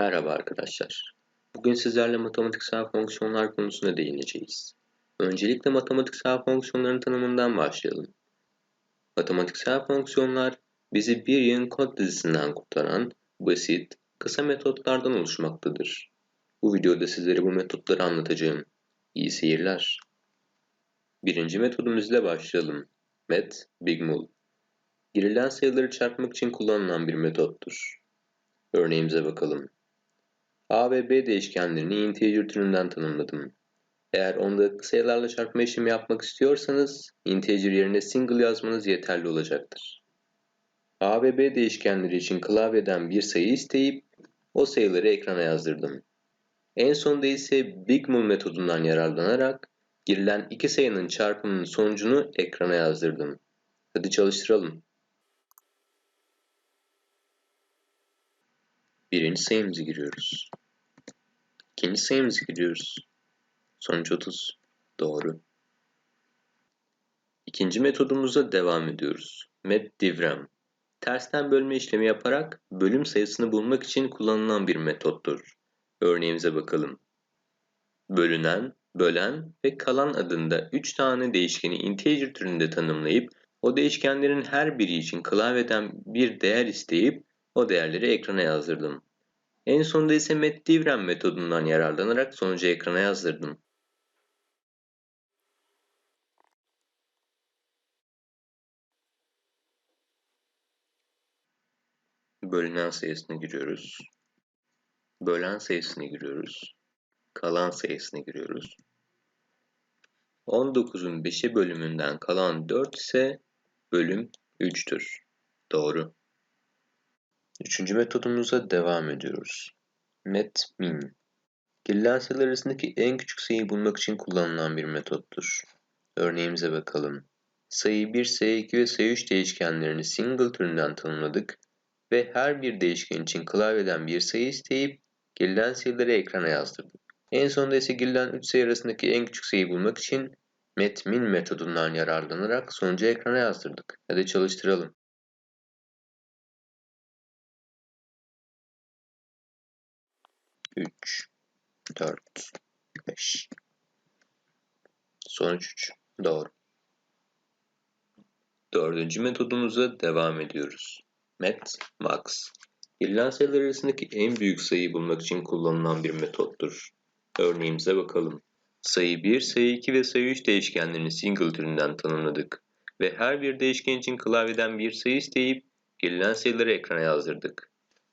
Merhaba arkadaşlar. Bugün sizlerle matematiksel fonksiyonlar konusuna değineceğiz. Öncelikle matematiksel fonksiyonların tanımından başlayalım. Matematiksel fonksiyonlar bizi bir yığın kod dizisinden kurtaran basit, kısa metotlardan oluşmaktadır. Bu videoda sizlere bu metotları anlatacağım. İyi seyirler. Birinci metodumuz ile başlayalım. Met, Bigmul. Girilen sayıları çarpmak için kullanılan bir metottur. Örneğimize bakalım. A ve B değişkenlerini integer türünden tanımladım. Eğer ondalıklı sayılarla çarpma işlemi yapmak istiyorsanız integer yerine single yazmanız yeterli olacaktır. A ve B değişkenleri için klavyeden bir sayı isteyip o sayıları ekrana yazdırdım. En sonda ise bigmul metodundan yararlanarak girilen iki sayının çarpımının sonucunu ekrana yazdırdım. Hadi çalıştıralım. Birinci sayımızı giriyoruz. İkinci sayımızı giriyoruz. Sonuç 30. Doğru. İkinci metodumuza devam ediyoruz. Met divrem. Tersten bölme işlemi yaparak bölüm sayısını bulmak için kullanılan bir metottur. Örneğimize bakalım. Bölünen, bölen ve kalan adında 3 tane değişkeni integer türünde tanımlayıp o değişkenlerin her biri için klavyeden bir değer isteyip o değerleri ekrana yazdırdım. En sonunda ise MetDivrem metodundan yararlanarak sonucu ekrana yazdırdım. Bölünen sayısını giriyoruz. Bölen sayısını giriyoruz. Kalan sayısını giriyoruz. 19'un 5'e bölümünden kalan 4 ise bölüm 3'tür. Doğru. Üçüncü metodumuza devam ediyoruz. Met min. Girilen sayılar arasındaki en küçük sayıyı bulmak için kullanılan bir metottur. Örneğimize bakalım. Sayı 1, sayı 2 ve sayı 3 değişkenlerini single türünden tanımladık ve her bir değişken için klavyeden bir sayı isteyip girilen sayıları ekrana yazdırdık. En sonunda ise girilen 3 sayı arasındaki en küçük sayıyı bulmak için metmin metodundan yararlanarak sonucu ekrana yazdırdık. Hadi çalıştıralım. 3, 4, 5. Sonuç 3. Doğru. Dördüncü metodumuza devam ediyoruz. Met, max. Girilen sayılar arasındaki en büyük sayıyı bulmak için kullanılan bir metottur. Örneğimize bakalım. Sayı 1, sayı 2 ve sayı 3 değişkenlerini single türünden tanımladık ve her bir değişken için klavyeden bir sayı isteyip girilen sayıları ekrana yazdırdık.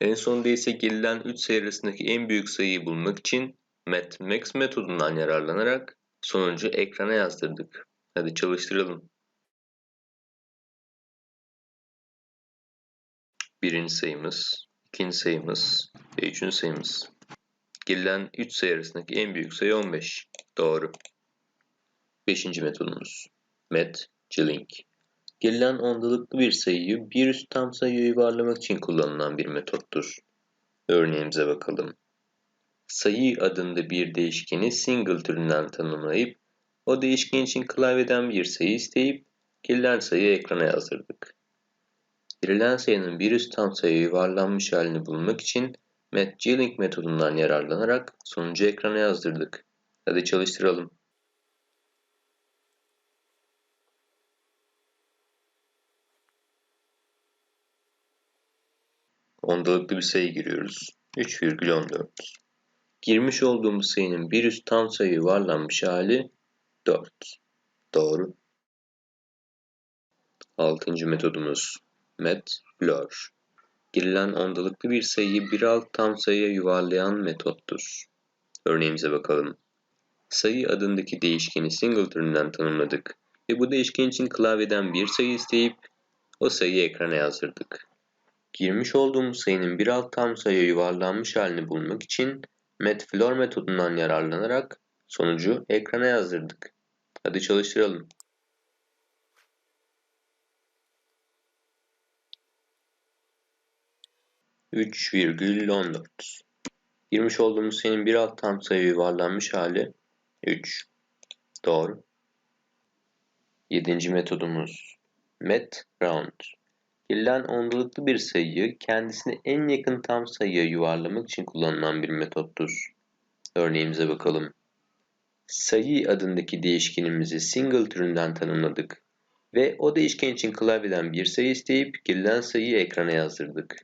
En sonunda ise girilen 3 sayı arasındaki en büyük sayıyı bulmak için MathMax metodundan yararlanarak sonucu ekrana yazdırdık. Hadi çalıştıralım. Birinci sayımız, ikinci sayımız ve üçüncü sayımız. Girilen 3 sayı arasındaki en büyük sayı 15. Doğru. Beşinci metodumuz. Met, Link. Girilen ondalıklı bir sayıyı bir üst tam sayıya yuvarlamak için kullanılan bir metottur. Örneğimize bakalım. Sayı adında bir değişkeni single türünden tanımlayıp o değişken için klavyeden bir sayı isteyip girilen sayıyı ekrana yazdırdık. Girilen sayının bir üst tam sayıya yuvarlanmış halini bulmak için MathGLink metodundan yararlanarak sonucu ekrana yazdırdık. Hadi çalıştıralım. 10'dalıklı bir sayı giriyoruz. 3,14. Girmiş olduğumuz sayının bir üst tam sayı yuvarlanmış hali 4. Doğru. 6. metodumuz met. Girilen ondalıklı bir sayıyı bir alt tam sayıya yuvarlayan metottur. Örneğimize bakalım. Sayı adındaki değişkeni single türünden tanımladık ve bu değişken için klavyeden bir sayı isteyip o sayıyı ekrana yazdırdık. Girmiş olduğumuz sayının bir alt tam sayıya yuvarlanmış halini bulmak için matfloor metodundan yararlanarak sonucu ekrana yazdırdık. Hadi çalıştıralım. Üç virgül on dört. Girmiş olduğumuz sayının bir alt tam sayıya yuvarlanmış hali 3. Doğru. Yedinci metodumuz met round. Girilen ondalıklı bir sayıyı kendisine en yakın tam sayıya yuvarlamak için kullanılan bir metottur. Örneğimize bakalım. Sayı adındaki değişkenimizi single türünden tanımladık ve o değişken için klavyeden bir sayı isteyip girilen sayıyı ekrana yazdırdık.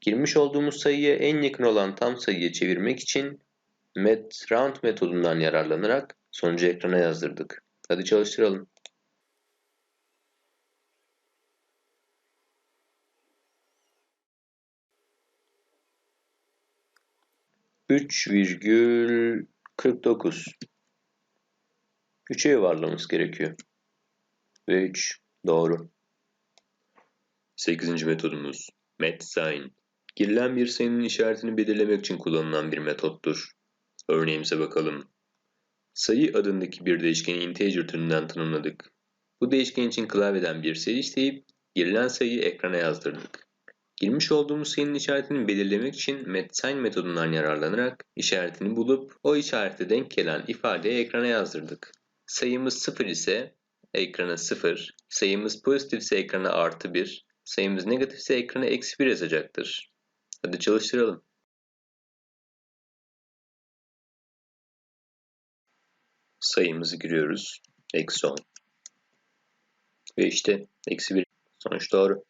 Girmiş olduğumuz sayıya en yakın olan tam sayıya çevirmek için round metodundan yararlanarak sonucu ekrana yazdırdık. Hadi çalıştıralım. Üç virgül kırk dokuz. Üçe yuvarlamamız gerekiyor. Ve üç. Doğru. Sekizinci metodumuz. Met sign. Girilen bir sayının işaretini belirlemek için kullanılan bir metottur. Örneğimize bakalım. Sayı adındaki bir değişkeni integer türünden tanımladık. Bu değişken için klavyeden bir sayı isteyip girilen sayıyı ekrana yazdırdık. Girmiş olduğumuz sayının işaretini belirlemek için metsign metodundan yararlanarak işaretini bulup o işarete denk gelen ifadeyi ekrana yazdırdık. Sayımız 0 ise ekrana 0, sayımız pozitif ise ekrana artı 1, sayımız negatif ise ekrana eksi 1 yazacaktır. Hadi çalıştıralım. Sayımızı giriyoruz. Eksi 10. Ve işte eksi 1. Sonuç doğru.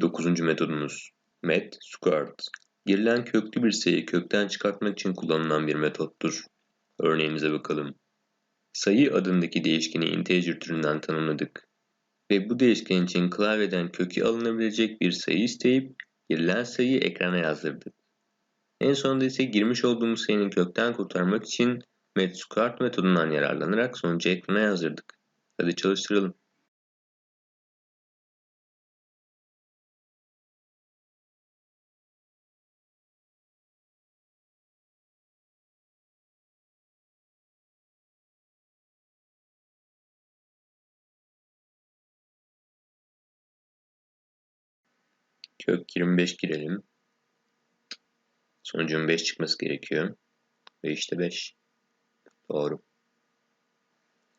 Dokuzuncu metodumuz. Met squared. Girilen köklü bir sayıyı kökten çıkartmak için kullanılan bir metottur. Örneğimize bakalım. Sayı adındaki değişkeni integer türünden tanımladık. Ve bu değişken için klavyeden kökü alınabilecek bir sayı isteyip girilen sayıyı ekrana yazdırdık. En sonunda ise girmiş olduğumuz sayının kökten kurtarmak için MetSquart metodundan yararlanarak sonucu ekrana yazdırdık. Hadi çalıştıralım. Kök 25 girelim. Sonucun 5 çıkması gerekiyor. Ve işte 5. Doğru.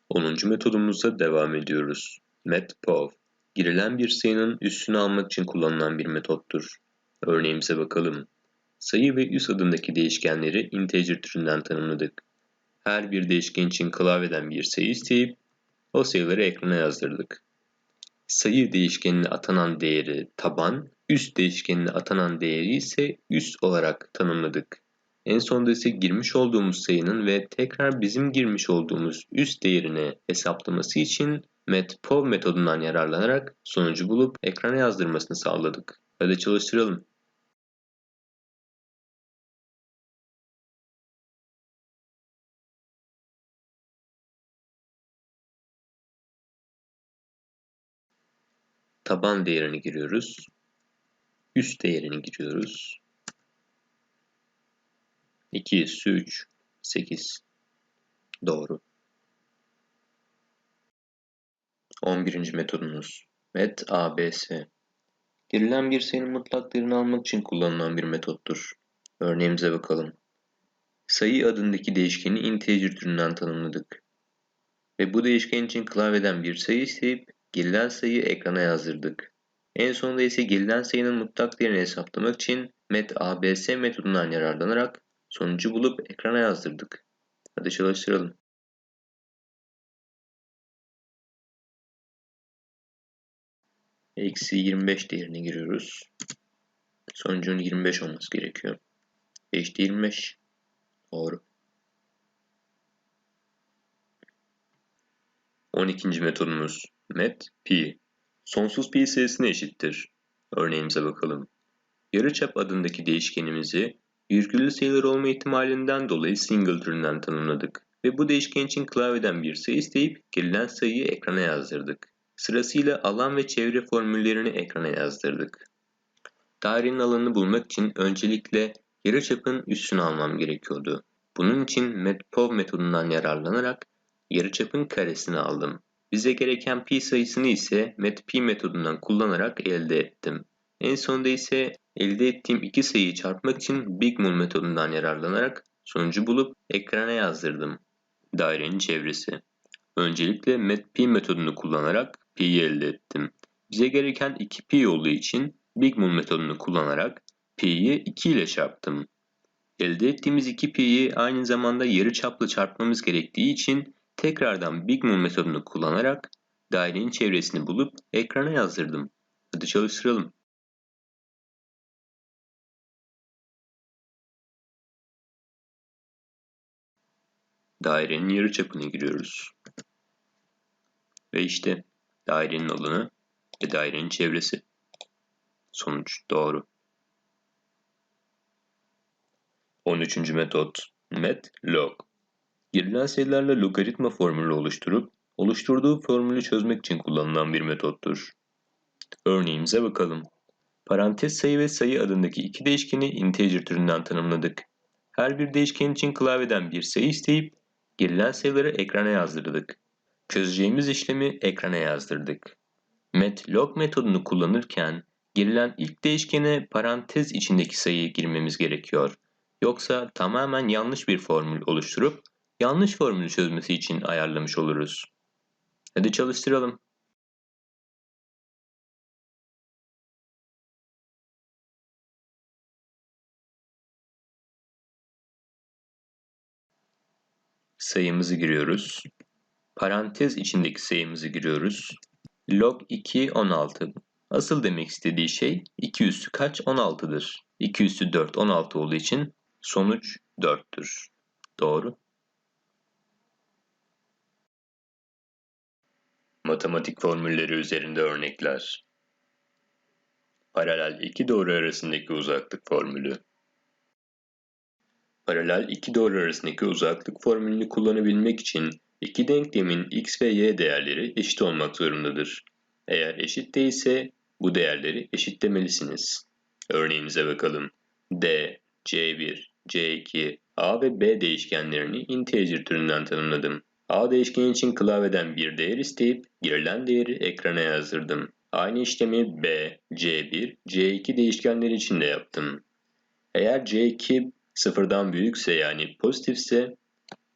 10. metodumuzda devam ediyoruz. MetPov. Girilen bir sayının üstünü almak için kullanılan bir metottur. Örneğimize bakalım. Sayı ve üs adındaki değişkenleri integer türünden tanımladık. Her bir değişken için klavyeden bir sayı isteyip o sayıları ekrana yazdırdık. Sayı değişkenine atanan değeri taban, üst değişkenine atanan değeri ise üst olarak tanımladık. En sonunda ise girmiş olduğumuz sayının ve tekrar bizim girmiş olduğumuz üst değerini hesaplaması için metpov metodundan yararlanarak sonucu bulup ekrana yazdırmasını sağladık. Hadi çalıştıralım. Taban değerini giriyoruz. Üst değerini giriyoruz. 2 üssü 3, 8. Doğru. 11. metodumuz. Met ABS. Girilen bir sayının mutlak değerini almak için kullanılan bir metottur. Örneğimize bakalım. Sayı adındaki değişkeni integer türünden tanımladık. Ve bu değişken için klavyeden bir sayı isteyip girilen sayıyı ekrana yazdırdık. En sonunda ise girilen sayının mutlak değerini hesaplamak için met ABS metodundan yararlanarak Sonucu bulup ekrana yazdırdık. Hadi çalıştıralım. Eksi 25 değerini giriyoruz. Sonucun 25 olması gerekiyor. 5'te 25. Doğru. 12. metodumuz met pi. Sonsuz pi sayısına eşittir. Örneğimize bakalım. Yarıçap adındaki değişkenimizi Virgüllü sayılar olma ihtimalinden dolayı single türünden tanımladık ve bu değişken için klavyeden bir sayı isteyip girilen sayıyı ekrana yazdırdık. Sırasıyla alan ve çevre formüllerini ekrana yazdırdık. Dairenin alanını bulmak için öncelikle yarıçapın üssünü almam gerekiyordu. Bunun için metpov metodundan yararlanarak yarıçapın karesini aldım. Bize gereken pi sayısını ise metpi metodundan kullanarak elde ettim. En sonunda ise elde ettiğim iki sayıyı çarpmak için Bigmul metodundan yararlanarak sonucu bulup ekrana yazdırdım. Dairenin çevresi. Öncelikle metp metodunu kullanarak pi'yi elde ettim. Bize gereken 2 pi olduğu için Big Mul metodunu kullanarak pi'yi 2 ile çarptım. Elde ettiğimiz 2 pi'yi aynı zamanda yarı çapla çarpmamız gerektiği için tekrardan Big Mul metodunu kullanarak dairenin çevresini bulup ekrana yazdırdım. Hadi çalıştıralım. Dairenin yarıçapını giriyoruz. Ve işte dairenin alanı ve dairenin çevresi. Sonuç doğru. 13. metot met log. Girilen sayılarla logaritma formülü oluşturup oluşturduğu formülü çözmek için kullanılan bir metottur. Örneğimize bakalım. Parantez sayı ve sayı adındaki iki değişkeni integer türünden tanımladık. Her bir değişken için klavyeden bir sayı isteyip girilen sayıları ekrana yazdırdık. Çözeceğimiz işlemi ekrana yazdırdık. Matlog metodunu kullanırken girilen ilk değişkene parantez içindeki sayıyı girmemiz gerekiyor. Yoksa tamamen yanlış bir formül oluşturup yanlış formülü çözmesi için ayarlamış oluruz. Hadi çalıştıralım. Sayımızı giriyoruz. Parantez içindeki sayımızı giriyoruz. Log 2 16. Asıl demek istediği şey 2 üssü kaç? 16'dır. 2 üssü 4 16 olduğu için sonuç 4'tür. Doğru. Matematik formülleri üzerinde örnekler. Paralel iki doğru arasındaki uzaklık formülü. Paralel iki doğru arasındaki uzaklık formülünü kullanabilmek için iki denklemin x ve y değerleri eşit olmak zorundadır. Eğer eşit değilse bu değerleri eşitlemelisiniz. Örneğimize bakalım. d, c1, c2, a ve b değişkenlerini integer türünden tanımladım. A değişkeni için klavyeden bir değer isteyip girilen değeri ekrana yazdırdım. Aynı işlemi B, C1, C2 değişkenleri için de yaptım. Eğer C2 sıfırdan büyükse yani pozitifse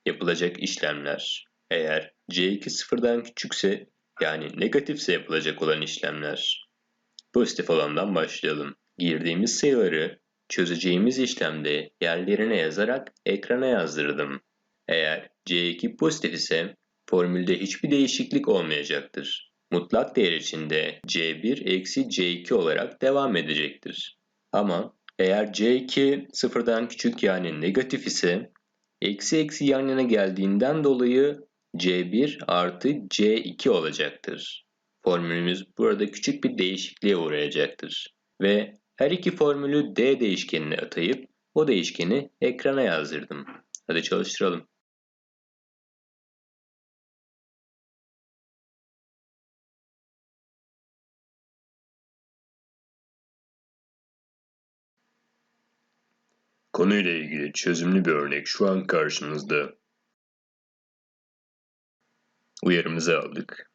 yapılacak işlemler. Eğer C2 sıfırdan küçükse yani negatifse yapılacak olan işlemler. Pozitif olandan başlayalım. Girdiğimiz sayıları çözeceğimiz işlemde yerlerine yazarak ekrana yazdırdım. Eğer C2 pozitif ise formülde hiçbir değişiklik olmayacaktır. Mutlak değer içinde C1 eksi C2 olarak devam edecektir. Ama eğer C2 sıfırdan küçük yani negatif ise eksi eksi yan yana geldiğinden dolayı C1 artı C2 olacaktır. Formülümüz burada küçük bir değişikliğe uğrayacaktır. Ve her iki formülü D değişkenine atayıp o değişkeni ekrana yazdırdım. Hadi çalıştıralım. Konuyla ilgili çözümlü bir örnek şu an karşımızda. Uyarımızı aldık.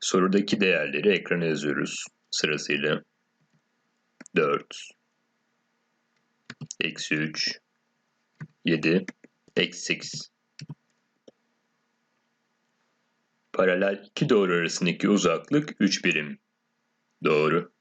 Sorudaki değerleri ekrana yazıyoruz sırasıyla. 4, eksi 3, 7, eksi 8. Paralel iki doğru arasındaki uzaklık 3 birim. Doğru.